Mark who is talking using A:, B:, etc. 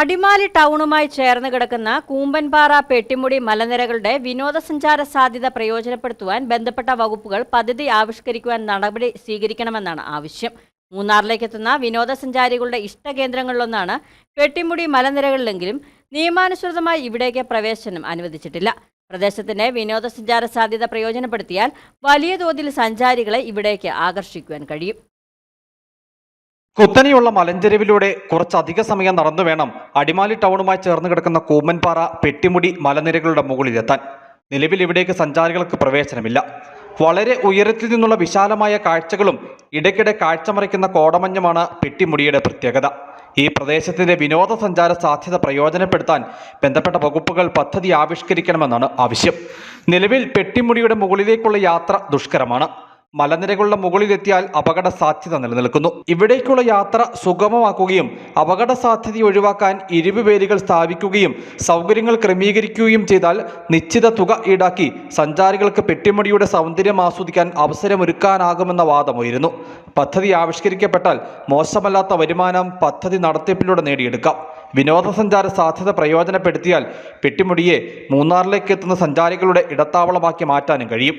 A: അടിമാലി ടൗണുമായി ചേർന്ന് കിടക്കുന്ന കൂമ്പൻപാറ പെട്ടിമുടി മലനിരകളുടെ വിനോദസഞ്ചാര സാധ്യത പ്രയോജനപ്പെടുത്തുവാൻ ബന്ധപ്പെട്ട വകുപ്പുകൾ പദ്ധതി ആവിഷ്കരിക്കുവാൻ നടപടി സ്വീകരിക്കണമെന്നാണ് ആവശ്യം. മൂന്നാറിലേക്ക് എത്തുന്ന വിനോദസഞ്ചാരികളുടെ ഇഷ്ടകേന്ദ്രങ്ങളിലൊന്നാണ് പെട്ടിമുടി മലനിരകളിലെങ്കിലും നിയമാനുസൃതമായി ഇവിടേക്ക് പ്രവേശനം അനുവദിച്ചിട്ടില്ല. പ്രദേശത്തിന്റെ വിനോദസഞ്ചാര സാധ്യത പ്രയോജനപ്പെടുത്തിയാൽ വലിയ തോതിൽ സഞ്ചാരികളെ ഇവിടേക്ക് ആകർഷിക്കുവാൻ കഴിയും.
B: കുത്തനെയുള്ള മലഞ്ചെരിവിലൂടെ കുറച്ചധിക സമയം നടന്നു വേണം അടിമാലി ടൗണുമായി ചേർന്ന് കിടക്കുന്ന കൂമ്മൻപാറ പെട്ടിമുടി മലനിരകളുടെ മുകളിലെത്താൻ. നിലവിൽ ഇവിടേക്ക് സഞ്ചാരികൾക്ക് പ്രവേശനമില്ല. വളരെ ഉയരത്തിൽ നിന്നുള്ള വിശാലമായ കാഴ്ചകളും ഇടയ്ക്കിടെ കാഴ്ചമറിക്കുന്ന കോടമഞ്ഞുമാണ് പെട്ടിമുടിയുടെ പ്രത്യേകത. ഈ പ്രദേശത്തിന്റെ വിനോദസഞ്ചാര സാധ്യത പ്രയോജനപ്പെടുത്താൻ ബന്ധപ്പെട്ട വകുപ്പുകൾ പദ്ധതി ആവിഷ്കരിക്കണമെന്നാണ് ആവശ്യം. നിലവിൽ പെട്ടിമുടിയുടെ മുകളിലേക്കുള്ള യാത്ര ദുഷ്കരമാണ്. മലനിരകളുടെ മുകളിലെത്തിയാൽ അപകട സാധ്യത നിലനിൽക്കുന്നു. ഇവിടേക്കുള്ള യാത്ര സുഗമമാക്കുകയും അപകട സാധ്യത ഒഴിവാക്കാൻ ഇരുവുപേരുകൾ സ്ഥാപിക്കുകയും സൗകര്യങ്ങൾ ക്രമീകരിക്കുകയും ചെയ്താൽ നിശ്ചിത തുക ഈടാക്കി സഞ്ചാരികൾക്ക് പെട്ടിമുടിയുടെ സൗന്ദര്യം ആസ്വദിക്കാൻ അവസരമൊരുക്കാനാകുമെന്ന വാദമുയരുന്നു. പദ്ധതി ആവിഷ്കരിക്കപ്പെട്ടാൽ മോശമല്ലാത്ത വരുമാനം പദ്ധതി നടത്തിപ്പിലൂടെ നേടിയെടുക്കാം. വിനോദസഞ്ചാര സാധ്യത പ്രയോജനപ്പെടുത്തിയാൽ പെട്ടിമുടിയെ മൂന്നാറിലേക്ക് എത്തുന്ന സഞ്ചാരികളുടെ ഇടത്താവളമാക്കി മാറ്റാനും കഴിയും.